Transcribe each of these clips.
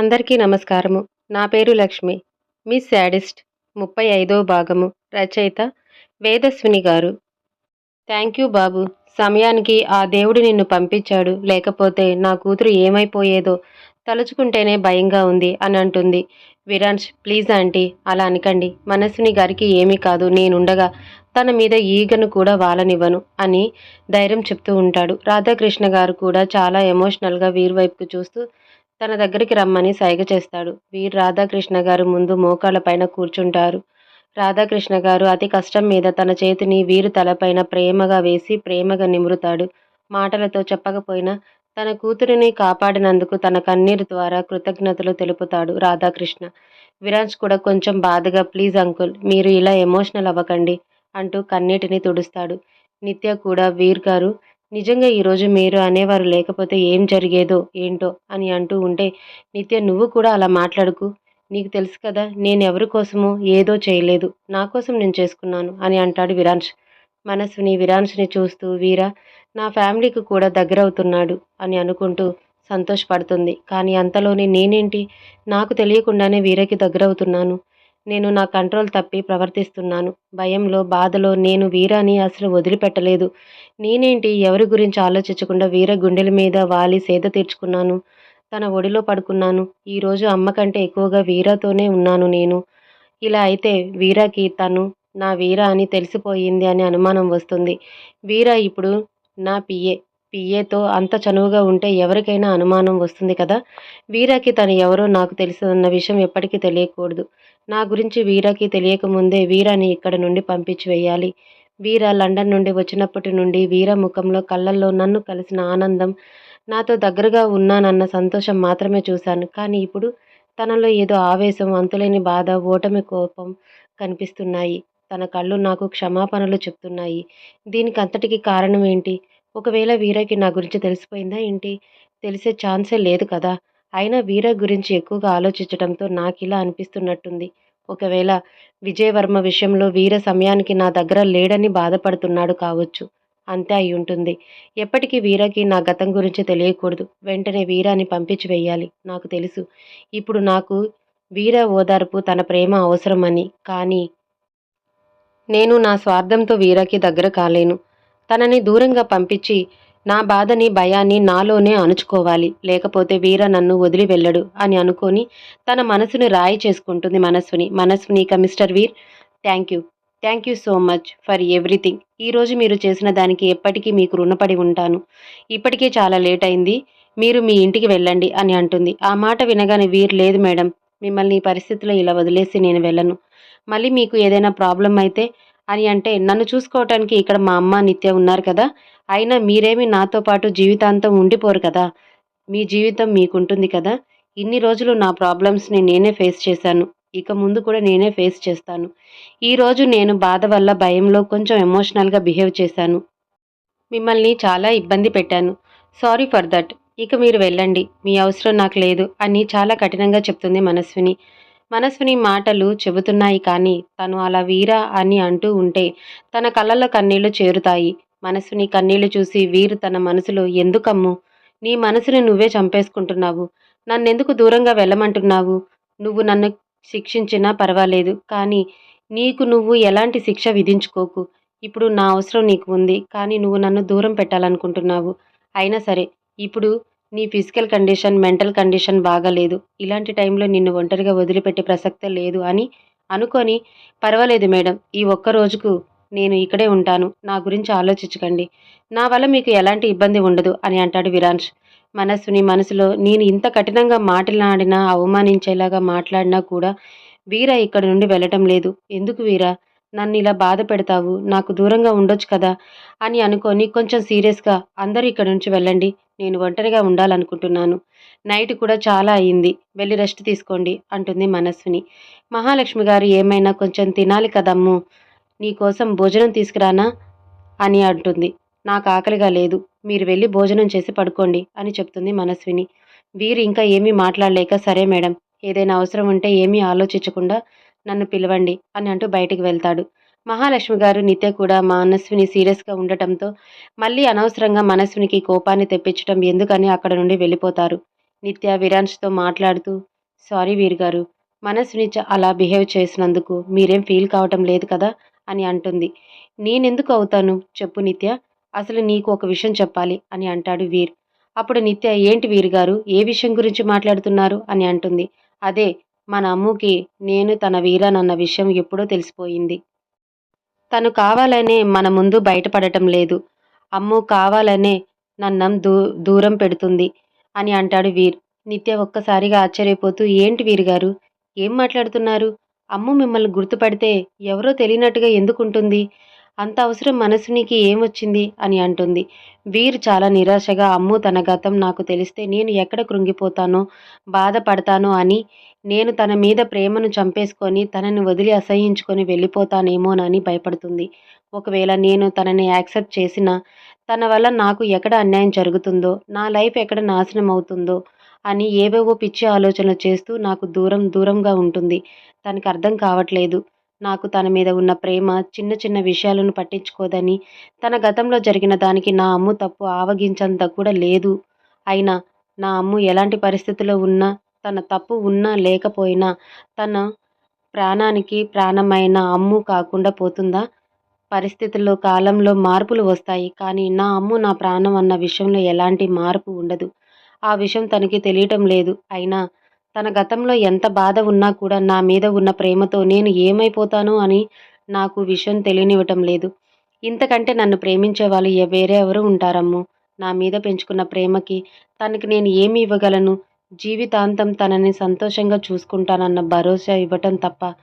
అందరికీ నమస్కారము. నా పేరు లక్ష్మి. మిస్ శాడిస్ట్ ముప్పై ఐదో భాగము రచయిత వేదస్విని గారు. థ్యాంక్ యూ బాబు. సమయానికి ఆ దేవుడు నిన్ను పంపించాడు. లేకపోతే నా కూతురు ఏమైపోయేదో తలుచుకుంటేనే భయంగా ఉంది అని అంటుంది. విరాన్ష్ ప్లీజ్ ఆంటీ అలా అనకండి. మనస్విని గారికి ఏమీ కాదు. నేనుండగా తన మీద ఈగను కూడా వాలనివ్వను అని ధైర్యం చెప్తూ ఉంటాడు. రాధాకృష్ణ గారు కూడా చాలా ఎమోషనల్గా వీరు వైపుకు చూస్తూ తన దగ్గరికి రమ్మని సైగ చేస్తాడు. వీరు రాధాకృష్ణ గారు ముందు మోకాళ్ళపైన కూర్చుంటారు. రాధాకృష్ణ గారు అతి కష్టం మీద తన చేతిని వీరు తలపైన ప్రేమగా వేసి ప్రేమగా నిమురుతాడు. మాటలతో చెప్పకపోయినా తన కూతురిని కాపాడినందుకు తన కన్నీరు ద్వారా కృతజ్ఞతలు తెలుపుతాడు రాధాకృష్ణ. విరాజ్ కూడా కొంచెం బాధగా ప్లీజ్ అంకుల్ మీరు ఇలా ఎమోషనల్ అవ్వకండి అంటూ కన్నీటిని తుడుస్తాడు. నిత్య కూడా వీర్ గారు నిజంగా ఈరోజు మీరు అనేవారు లేకపోతే ఏం జరిగేదో ఏంటో అని అంటూ ఉంటే నిత్య నువ్వు కూడా అలా మాట్లాడుకు. నీకు తెలుసు కదా నేను ఎవరి కోసమో ఏదో చేయలేదు. నా కోసం నేను చేసుకున్నాను అని అంటాడు విరాంశ్ మనస్సుని విరాంశ్ని చూస్తూ వీరా నా ఫ్యామిలీకి కూడా దగ్గరవుతున్నాడు అని అనుకుంటూ సంతోషపడుతుంది. కానీ అంతలోనే నేనేంటి? నాకు తెలియకుండానే వీరకి దగ్గరవుతున్నాను. నేను నా కంట్రోల్ తప్పి ప్రవర్తిస్తున్నాను. భయంలో బాధలో నేను వీరాని అసలు వదిలిపెట్టలేదు. నేనేంటి? ఎవరి గురించి ఆలోచించకుండా వీర గుండెల మీద వాలి సేద తీర్చుకున్నాను. తన ఒడిలో పడుకున్నాను. ఈరోజు అమ్మ కంటే ఎక్కువగా వీరాతోనే ఉన్నాను నేను. ఇలా అయితే వీరాకి తను నా వీరా అని తెలిసిపోయింది అని అనుమానం వస్తుంది. వీర ఇప్పుడు నా పిఏ పిఏతో అంత చనువుగా ఉంటే ఎవరికైనా అనుమానం వస్తుంది కదా? వీరాకి తను ఎవరో నాకు తెలుసన్న విషయం ఎప్పటికీ తెలియకూడదు. నా గురించి వీరాకి తెలియకముందే వీరాని ఇక్కడ నుండి పంపించి వేయాలి. వీర లండన్ నుండి వచ్చినప్పటి నుండి వీర ముఖంలో కళ్ళల్లో నన్ను కలిసిన ఆనందం నాతో దగ్గరగా ఉన్నానన్న సంతోషం మాత్రమే చూశాను. కానీ ఇప్పుడు తనలో ఏదో ఆవేశం అంతులేని బాధ ఓటమి కోపం కనిపిస్తున్నాయి. తన కళ్ళు నాకు క్షమాపణలు చెప్తున్నాయి. దీనికి అంతటికి కారణం ఏంటి? ఒకవేళ వీరకి నా గురించి తెలిసిపోయిందా ఏంటి? తెలిసే ఛాన్సే లేదు కదా. అయినా వీర గురించి ఎక్కువగా ఆలోచించడంతో నాకు ఇలా అనిపిస్తున్నట్టుంది. ఒకవేళ విజయవర్మ విషయంలో వీర సమయానికి నా దగ్గర లేడని బాధపడుతున్నాడు కావచ్చు. అంతే అయి ఉంటుంది. ఎప్పటికీ వీరకి నా గతం గురించి తెలియకూడదు. వెంటనే వీరాని పంపించి వేయాలి నాకు తెలుసు. ఇప్పుడు నాకు వీర ఓదార్పు తన ప్రేమ అవసరమని. కానీ నేను నా స్వార్థంతో వీరకి దగ్గర కాలేను. తనని దూరంగా పంపించి నా బాధని భయాన్ని నాలోనే అణుచుకోవాలి. లేకపోతే వీర నన్ను వదిలి వెళ్ళడు అని అనుకొని తన మనసుని రాయి చేసుకుంటుంది మనస్విని. మనస్విని ఇక mister Veer thank you. Thank you so much for everything. ఈరోజు మీరు చేసిన దానికి ఎప్పటికీ మీకు రుణపడి ఉంటాను. ఇప్పటికే చాలా లేట్ అయింది. మీరు మీ ఇంటికి వెళ్ళండి అని అంటుంది. ఆ మాట వినగానే వీర్ లేదు మేడం మిమ్మల్ని ఈ పరిస్థితిలో ఇలా వదిలేసి నేను వెళ్ళను. మళ్ళీ మీకు ఏదైనా ప్రాబ్లం అయితే అని అంటే నన్ను చూసుకోవటానికి ఇక్కడ మా అమ్మ నిత్య ఉన్నారు కదా. అయినా మీరేమి నాతో పాటు జీవితాంతం ఉండిపోరు కదా. మీ జీవితం మీకుంటుంది కదా. ఇన్ని రోజులు నా ప్రాబ్లమ్స్ని నేనే ఫేస్ చేశాను. ఇక ముందు కూడా నేనే ఫేస్ చేస్తాను. ఈరోజు నేను బాధ వల్ల భయంలో కొంచెం ఎమోషనల్గా బిహేవ్ చేశాను. మిమ్మల్ని చాలా ఇబ్బంది పెట్టాను. Sorry for that. ఇక మీరు వెళ్ళండి. మీ అవసరం నాకు లేదు అని చాలా కఠినంగా చెప్తుంది మనస్విని. మనసుని మాటలు చెబుతున్నాయి కానీ తను అలా వీరా అని అంటూ ఉంటే తన కళ్ళల్లో కన్నీళ్ళు చేరుతాయి. మనసుని కన్నీళ్ళు చూసి వీరు తన మనసులో ఎందుకమ్ము? నీ మనసుని నువ్వే చంపేసుకుంటున్నావు. నన్నెందుకు దూరంగా వెళ్ళమంటున్నావు? నువ్వు నన్ను శిక్షించినా పర్వాలేదు కానీ నీకు నువ్వు ఎలాంటి శిక్ష విధించుకోకు. ఇప్పుడు నా అవసరం నీకు ఉంది కానీ నువ్వు నన్ను దూరం పెట్టాలనుకుంటున్నావు. అయినా సరే ఇప్పుడు నీ ఫిజికల్ కండిషన్ మెంటల్ కండిషన్ బాగాలేదు. ఇలాంటి టైంలో నిన్ను ఒంటరిగా వదిలిపెట్టే ప్రసక్తే లేదు అని అనుకొని పర్వాలేదు మేడం ఈ ఒక్క రోజుకు నేను ఇక్కడే ఉంటాను. నా గురించి ఆలోచించకండి. నా వల్ల మీకు ఎలాంటి ఇబ్బంది ఉండదు అని అంటాడు విరాన్ష్. మనస్సుని మనసులో నేను ఇంత కఠినంగా మాట్లాడినా అవమానించేలాగా మాట్లాడినా కూడా వీర ఇక్కడ నుండి వెళ్ళటం లేదు. ఎందుకు వీరా? నన్ను ఇలా బాధ పెడతావు? నాకు దూరంగా ఉండొచ్చు కదా? అని అనుకొని కొంచెం సీరియస్గా అందరూ ఇక్కడ నుంచి వెళ్ళండి. నేను ఒంటరిగా ఉండాలనుకుంటున్నాను. నైట్ కూడా చాలా అయింది వెళ్ళి రెస్ట్ తీసుకోండి అంటుంది మనస్విని. మహాలక్ష్మి గారు ఏమైనా కొంచెం తినాలి కదమ్ము? నీకోసం భోజనం తీసుకురానా? అని అంటుంది. నాకు ఆకలిగా లేదు. మీరు వెళ్ళి భోజనం చేసి పడుకోండి అని చెప్తుంది మనస్విని. వీరు ఇంకా ఏమీ మాట్లాడలేక సరే మేడం ఏదైనా అవసరం ఉంటే ఏమీ ఆలోచించకుండా నన్ను పిలవండి అని అంటూ బయటికి వెళ్తాడు. మహాలక్ష్మి గారు నిత్య కూడా మనస్విని సీరియస్గా ఉండటంతో మళ్ళీ అనవసరంగా మనస్వినికి కోపాన్ని తెప్పించడం ఎందుకని అక్కడ నుండి వెళ్ళిపోతారు. నిత్య విరాన్స్తో మాట్లాడుతూ సారీ వీర్ గారు మనస్విని చ- అలా బిహేవ్ చేసినందుకు మీరేం ఫీల్ కావటం లేదు కదా అని అంటుంది. నేనెందుకు అవుతాను? చెప్పు నిత్య అసలు నీకు ఒక విషయం చెప్పాలి అని అంటాడు వీర్. అప్పుడు నిత్య ఏంటి వీర్ గారు ఏ విషయం గురించి మాట్లాడుతున్నారు? అని అంటుంది. అదే మన అమ్ముకి నేను తన వీరానన్న విషయం ఎప్పుడో తెలిసిపోయింది. తను కావాలనే మన ముందు బయటపడటం లేదు. అమ్ము కావాలనే నన్నం దూ దూరం పెడుతుంది అని అంటాడు వీర్. నిత్య ఒక్కసారిగా ఆశ్చర్యపోతూ ఏంటి వీర్ గారు ఏం మాట్లాడుతున్నారు? అమ్ము మిమ్మల్ని గుర్తుపడితే ఎవరో తెలియనట్టుగా ఎందుకుంటుంది? అంత అవసరం మనసునికి ఏమొచ్చింది? అని అంటుంది. వీర్ చాలా నిరాశగా అమ్ము తన గతం నాకు తెలిస్తే నేను ఎక్కడ కృంగిపోతానో బాధపడతానో అని నేను తన మీద ప్రేమను చంపేసుకొని తనని వదిలి అసహించుకొని వెళ్ళిపోతానేమోనని భయపడుతుంది. ఒకవేళ నేను తనని యాక్సెప్ట్ చేసినా తన వల్ల నాకు ఎక్కడ అన్యాయం జరుగుతుందో నా లైఫ్ ఎక్కడ నాశనం అవుతుందో అని ఏవేవో పిచ్చి ఆలోచనలు చేస్తూ నాకు దూరం దూరంగా ఉంటుంది. తనకు అర్థం కావట్లేదు. నాకు తన మీద ఉన్న ప్రేమ చిన్న చిన్న విషయాలను పట్టించుకోదని తన గతంలో జరిగిన దానికి నా అమ్ము తప్పు ఆవగించంత కూడా లేదు. అయినా నా అమ్ము ఎలాంటి పరిస్థితిలో ఉన్నా తన తప్పు ఉన్నా లేకపోయినా తన ప్రాణానికి ప్రాణమైన అమ్ము కాకుండా పోతుందా? పరిస్థితుల్లో కాలంలో మార్పులు వస్తాయి కానీ నా అమ్ము నా ప్రాణం అన్న విషయంలో ఎలాంటి మార్పు ఉండదు. ఆ విషయం తనకి తెలియటం లేదు. అయినా తన గతంలో ఎంత బాధ ఉన్నా కూడా నా మీద ఉన్న ప్రేమతో నేను ఏమైపోతానో అని నాకు విషయం తెలియనివ్వటం లేదు. ఇంతకంటే నన్ను ప్రేమించే వాళ్ళు ఎ- వేరే ఎవరు ఉంటారమ్ము. నా మీద పెంచుకున్న ప్రేమకి తనకి నేను ఏమి ఇవ్వగలను? జీవితాంతం తనని సంతోషంగా చూసుకుంటానన్న భరోసా ఇవ్వటం తప్ప.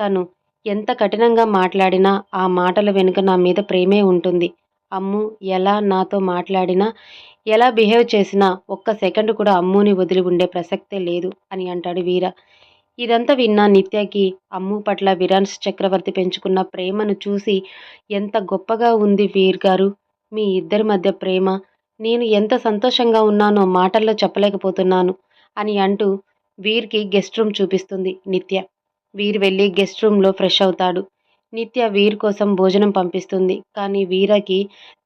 తను ఎంత కఠినంగా మాట్లాడినా ఆ మాటల వెనుక నా మీద ప్రేమే ఉంటుంది. అమ్ము ఎలా నాతో మాట్లాడినా ఎలా బిహేవ్ చేసినా ఒక్క సెకండ్ కూడా అమ్ముని వదిలి ఉండే ప్రసక్తే లేదు అని అంటాడు వీర. ఇదంతా విన్న నిత్యకి అమ్ము పట్ల విరాన్స్ చక్రవర్తి పెంచుకున్న ప్రేమను చూసి ఎంత గొప్పగా ఉంది వీర్ గారు. మీ ఇద్దరి మధ్య ప్రేమ నేను ఎంత సంతోషంగా ఉన్నానో మాటల్లో చెప్పలేకపోతున్నాను అని అంటూ వీర్కి గెస్ట్ రూమ్ చూపిస్తుంది నిత్య. వీర్ వెళ్ళి గెస్ట్ రూమ్లో ఫ్రెష్ అవుతాడు. నిత్య వీర్ కోసం భోజనం పంపిస్తుంది. కానీ వీరకి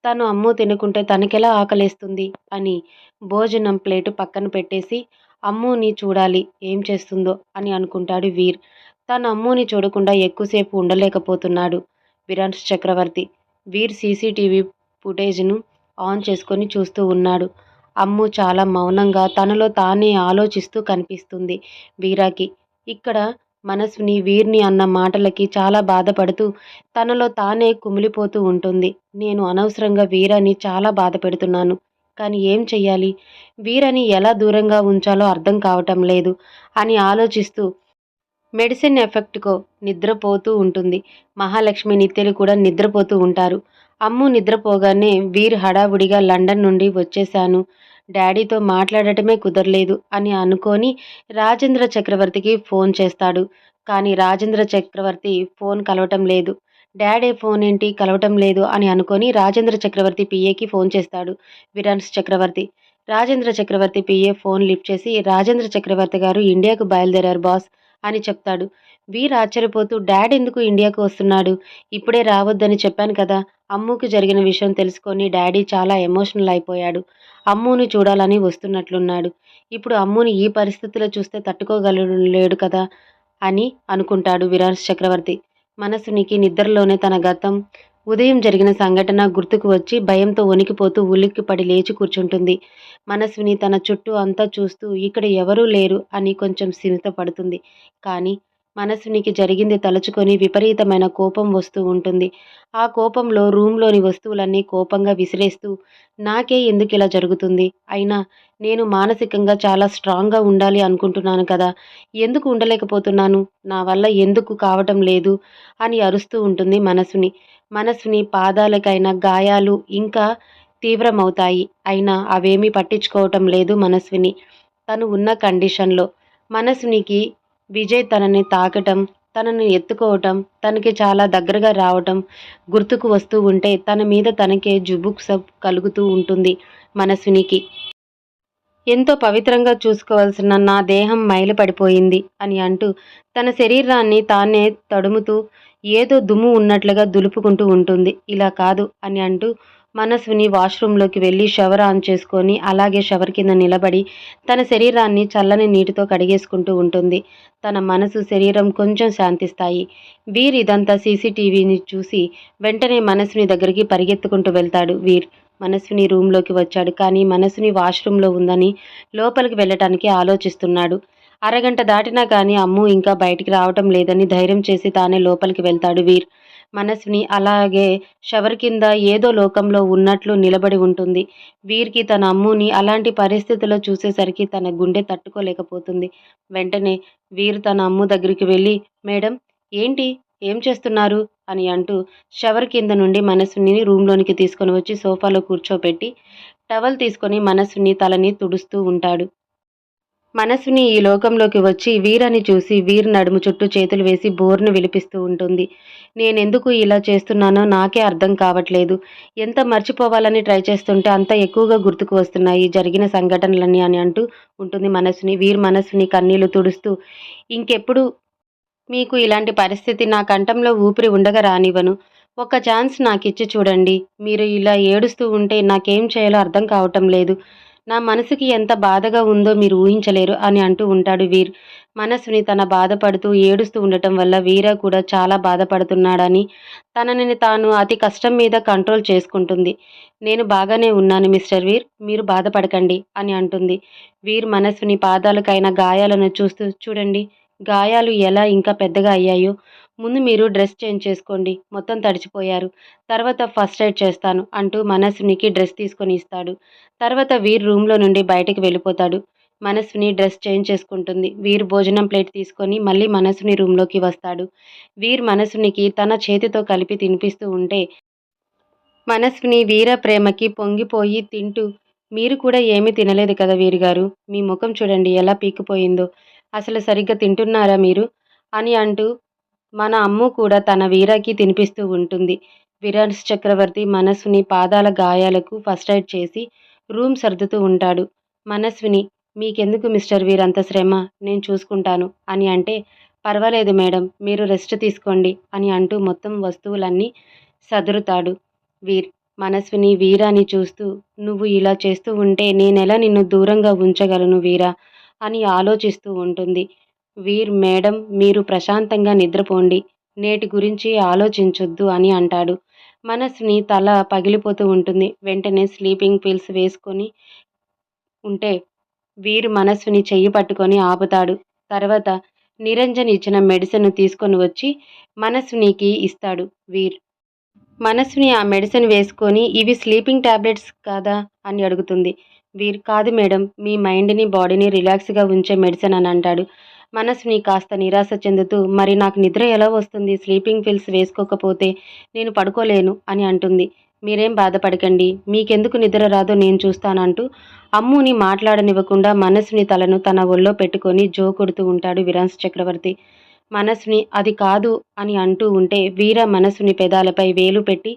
తను అమ్ము తినుకుంటే తనకెలా ఆకలేస్తుంది? అని భోజనం ప్లేటు పక్కన పెట్టేసి అమ్ముని చూడాలి ఏం చేస్తుందో అని అనుకుంటాడు వీర్. తను అమ్ముని చూడకుండా ఎక్కువసేపు ఉండలేకపోతున్నాడు విరాన్స్ చక్రవర్తి. వీర్ సీసీటీవీ ఫుటేజ్ను ఆన్ చేసుకొని చూస్తూ ఉన్నాడు. అమ్ము చాలా మౌనంగా తనలో తానే ఆలోచిస్తూ కనిపిస్తుంది వీరాకి. ఇక్కడ మనస్విని వీర్ని అన్న మాటలకి చాలా బాధపడుతూ తనలో తానే కుమిలిపోతూ ఉంటుంది. నేను అనవసరంగా వీరాని చాలా బాధ పెడుతున్నాను కానీ ఏం చెయ్యాలి? వీరని ఎలా దూరంగా ఉంచాలో అర్థం కావటం లేదు అని ఆలోచిస్తూ మెడిసిన్ ఎఫెక్ట్కో నిద్రపోతూ ఉంటుంది. మహాలక్ష్మి నిత్యలు కూడా నిద్రపోతూ ఉంటారు. అమ్ము నిద్రపోగానే వీర్ హడావుడిగా లండన్ నుండి వచ్చేశాను. డాడీతో మాట్లాడటమే కుదరలేదు అని అనుకొని రాజేంద్ర చక్రవర్తికి ఫోన్ చేస్తాడు. కానీ రాజేంద్ర చక్రవర్తి ఫోన్ కలవటం లేదు. డాడీ ఫోన్ ఏంటి? కలవటం లేదు అని అనుకొని రాజేంద్ర చక్రవర్తి పిఏకి ఫోన్ చేస్తాడు. Virans Chakravarthy. Rajendra Chakravarthy PA phone lift చేసి రాజేంద్ర చక్రవర్తి గారు ఇండియాకు బయలుదేరారు బాస్ అని చెప్తాడు. వీర్ ఆశ్చర్యపోతూ డాడ్ ఎందుకు ఇండియాకు వస్తున్నాడు? ఇప్పుడే రావద్దని చెప్పాను కదా. అమ్ముకు జరిగిన విషయం తెలుసుకొని డాడీ చాలా ఎమోషనల్ అయిపోయాడు. అమ్ముని చూడాలని వస్తున్నట్లున్నాడు. ఇప్పుడు అమ్ముని ఈ పరిస్థితిలో చూస్తే తట్టుకోగలడు కదా అని అనుకుంటాడు విరాజ్ చక్రవర్తి. మనసునికి నిద్రలోనే తన గతం. ఉదయం జరిగిన సంఘటన గుర్తుకు వచ్చి భయంతో వణికిపోతూ ఉలిక్కిపడి లేచి కూర్చుంటుంది. మనస్విని తన చుట్టూ అంతా చూస్తూ ఇక్కడ ఎవరూ లేరు అని కొంచెం స్థిమిత పడుతుంది కానీ మనసునికి జరిగింది తలుచుకొని విపరీతమైన కోపం వస్తూ ఉంటుంది. ఆ కోపంలో రూమ్లోని వస్తువులన్నీ కోపంగా విసిరేస్తూ నాకే ఎందుకు ఇలా జరుగుతుంది? అయినా నేను మానసికంగా చాలా స్ట్రాంగ్గా ఉండాలి అనుకుంటున్నాను కదా ఎందుకు ఉండలేకపోతున్నాను? నా వల్ల ఎందుకు కావటం లేదు? అని అరుస్తూ ఉంటుంది మనసుని. మనసుని పాదాలకైన గాయాలు ఇంకా తీవ్రమవుతాయి. అయినా అవేమీ పట్టించుకోవటం లేదు మనస్విని. తను ఉన్న కండిషన్లో. మనస్వినికి విజయ్ తనని తాకటం తనని ఎత్తుకోవటం తనకి చాలా దగ్గరగా రావటం గుర్తుకు వస్తూ ఉంటే తన మీద తనకే జుబుక్స కలుగుతూ ఉంటుంది మనస్వినికి. ఎంతో పవిత్రంగా చూసుకోవాల్సిన నా దేహం మైలు పడిపోయింది అని అంటూ తన శరీరాన్ని తానే తడుముతూ ఏదో దుమ్ము ఉన్నట్లుగా దులుపుకుంటూ ఉంటుంది. ఇలా కాదు అని అంటూ మనస్విని వాష్రూంలోకి వెళ్ళి షవర్ ఆన్ చేసుకొని అలాగే షవర్ కింద నిలబడి తన శరీరాన్ని చల్లని నీటితో కడిగేసుకుంటూ ఉంటుంది. తన మనసు శరీరం కొంచెం శాంతిస్తాయి. వీర్ ఇదంతా సీసీటీవీని చూసి వెంటనే మనస్విని దగ్గరికి పరిగెత్తుకుంటూ వెళ్తాడు వీర్. మనస్విని రూమ్లోకి వచ్చాడు కానీ మనస్విని వాష్రూంలో ఉందని లోపలికి వెళ్ళటానికి ఆలోచిస్తున్నాడు. అరగంట దాటినా కానీ అమ్ము ఇంకా బయటికి రావటం లేదని ధైర్యం చేసి తానే లోపలికి వెళ్తాడు వీర్. మనస్విని అలాగే షవర్ కింద ఏదో లోకంలో ఉన్నట్లు నిలబడి ఉంటుంది. వీరికి తన అమ్ముని అలాంటి పరిస్థితుల్లో చూసేసరికి తన గుండె తట్టుకోలేకపోతుంది. వెంటనే వీరు తన అమ్ము దగ్గరికి వెళ్ళి మేడం ఏంటి? ఏం చేస్తున్నారు? అని అంటూ షవర్ కింద నుండి మనస్విని రూమ్లోనికి తీసుకొని వచ్చి సోఫాలో కూర్చోపెట్టి టవల్ తీసుకొని మనస్విని తలని తుడుస్తూ ఉంటాడు. మనసుని ఈ లోకంలోకి వచ్చి వీరని చూసి వీర్ నడుము చుట్టూ చేతులు వేసి బోర్ను విలిపిస్తూ ఉంటుంది. నేనెందుకు ఇలా చేస్తున్నానో నాకే అర్థం కావట్లేదు. ఎంత మర్చిపోవాలని ట్రై చేస్తుంటే అంత ఎక్కువగా గుర్తుకు వస్తున్నాయి. జరిగిన సంఘటనలన్నీ అని అంటూ ఉంటుంది మనసుని. వీర్ మనస్సుని కన్నీళ్ళు తుడుస్తూ ఇంకెప్పుడు మీకు ఇలాంటి పరిస్థితి నా కంఠంలో ఊపిరి ఉండగా రానివ్వను. ఒక ఛాన్స్ నాకు ఇచ్చి చూడండి. మీరు ఇలా ఏడుస్తూ ఉంటే నాకేం చేయాలో అర్థం కావటం లేదు. నా మనసుకి ఎంత బాధగా ఉందో మీరు ఊహించలేరు అని అంటూ ఉంటాడు వీర్. మనసుని తన బాధపడుతూ ఏడుస్తూ ఉండటం వల్ల వీర కూడా చాలా బాధపడుతున్నాడని తనని తాను అతి కష్టం మీద కంట్రోల్ చేసుకుంటుంది. నేను బాగానే ఉన్నాను మిస్టర్ వీర్ మీరు బాధపడకండి అని అంటుంది. వీర్ మనసుని పాదాలకైన గాయాలను చూస్తూ చూడండి గాయాలు ఎలా ఇంకా పెద్దగా అయ్యాయో ముందు మీరు డ్రెస్ చేంజ్ చేసుకోండి. మొత్తం తడిచిపోయారు. తర్వాత ఫస్ట్ ఎయిడ్ చేస్తాను అంటూ మనస్వినికి డ్రెస్ తీసుకొని ఇస్తాడు. తర్వాత వీర్ రూమ్లో నుండి బయటకు వెళ్ళిపోతాడు. మనస్విని డ్రెస్ చేంజ్ చేసుకుంటుంది. వీర్ భోజనం ప్లేట్ తీసుకొని మళ్ళీ మనస్విని రూమ్లోకి వస్తాడు. వీర్ మనస్వినికి తన చేతితో కలిపి తినిపిస్తూ ఉంటే మనస్విని వీర ప్రేమకి పొంగిపోయి తింటూ మీరు కూడా ఏమీ తినలేదు కదా వీరుగారు మీ ముఖం చూడండి ఎలా పీకిపోయిందో అసలు సరిగ్గా తింటున్నారా మీరు? అని అంటూ మన అమ్ము కూడా తన వీరాకి తినిపిస్తూ ఉంటుంది. విరాన్స్ చక్రవర్తి మనస్విని పాదాల గాయాలకు ఫస్ట్ ఎయిడ్ చేసి రూమ్ సర్దుతూ ఉంటాడు. మనస్విని మీకెందుకు మిస్టర్ వీర్ అంత శ్రమ? నేను చూసుకుంటాను అని అంటే పర్వాలేదు మేడం మీరు రెస్ట్ తీసుకోండి అని అంటూ మొత్తం వస్తువులన్నీ సదురుతాడు. వీర్ మనస్విని వీరాని చూస్తూ నువ్వు ఇలా చేస్తూ ఉంటే నేనెలా నిన్ను దూరంగా ఉంచగలను వీరా? అని ఆలోచిస్తూ ఉంటుంది. వీర్ మేడం మీరు ప్రశాంతంగా నిద్రపోండి. నేటి గురించి ఆలోచించొద్దు అని అంటాడు. మనస్ని తల పగిలిపోతూ ఉంటుంది. వెంటనే స్లీపింగ్ పిల్స్ వేసుకొని ఉంటే వీరు మనస్సుని చెయ్యి పట్టుకొని ఆపుతాడు. తర్వాత నిరంజన్ ఇచ్చిన మెడిసిన్ తీసుకొని వచ్చి మనస్వినికి ఇస్తాడు వీర్. మనస్విని ఆ మెడిసిన్ వేసుకొని ఇవి స్లీపింగ్ ట్యాబ్లెట్స్ కాదా అని అడుగుతుంది. వీర్ కాదు మేడం మీ మైండ్ని బాడీని రిలాక్స్గా ఉంచే మెడిసిన్ అని అంటాడు. మనసుని కాస్త నిరాశ చెందుతూ మరి నాకు నిద్ర ఎలా వస్తుంది? స్లీపింగ్ పిల్స్ వేసుకోకపోతే నేను పడుకోలేను అని అంటుంది. మీరేం బాధపడకండి మీకెందుకు నిద్ర రాదో నేను చూస్తానంటూ అమ్ముని మాట్లాడనివ్వకుండా మనస్సుని తలను తన ఒళ్ళో పెట్టుకొని జో కొడుతూ ఉంటాడు విరాన్స్ చక్రవర్తి. మనస్సుని అది కాదు అని అంటూ ఉంటే వీర మనస్సుని పెదాలపై వేలు పెట్టి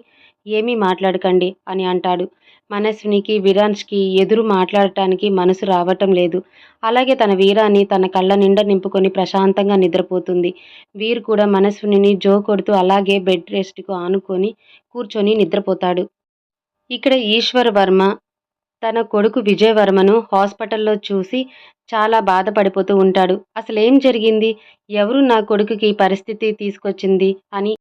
ఏమీ మాట్లాడకండి అని అంటాడు. మనస్వినికి వీరాన్స్కి ఎదురు మాట్లాడటానికి మనసు రావటం లేదు. అలాగే తన వీరాన్ని తన కళ్ళ నిండా నింపుకొని ప్రశాంతంగా నిద్రపోతుంది. వీరు కూడా మనస్విని జో కొడుతూ అలాగే బెడ్ రెస్ట్కు ఆనుకొని కూర్చొని నిద్రపోతాడు. ఇక్కడ ఈశ్వర్ వర్మ తన కొడుకు విజయవర్మను హాస్పిటల్లో చూసి చాలా బాధపడిపోతూ ఉంటాడు. అసలు ఏం జరిగింది? ఎవరు నా కొడుకుకి పరిస్థితి తీసుకొచ్చింది? అని